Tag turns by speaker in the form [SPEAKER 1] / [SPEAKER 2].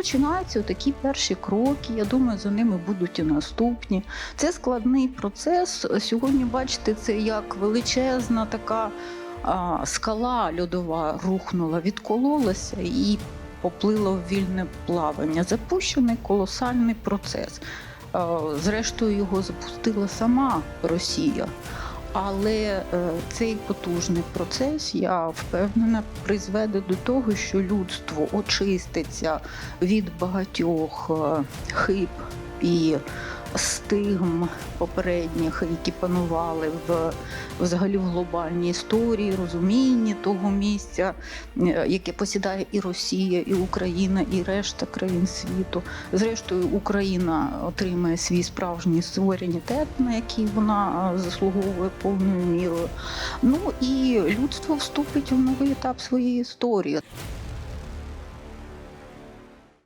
[SPEAKER 1] починаються такі перші кроки. Я думаю, за ними будуть і наступні. Це складний процес. Сьогодні бачите, це як величезна така а, скала льодова рухнула, відкололася і поплила в вільне плавання. Запущений колосальний процес. Зрештою, його запустила сама Росія. Але е, цей потужний процес, я впевнена, призведе до того, що людство очиститься від багатьох е, хиб і стигм попередніх, які панували в взагалі в глобальній історії, розумінні того місця, е, яке посідає і Росія, і Україна, і решта країн світу. Зрештою, Україна отримає свій справжній суверенітет, на який вона е, заслуговує повною мірою. Ну і людство вступить в новий етап своєї історії.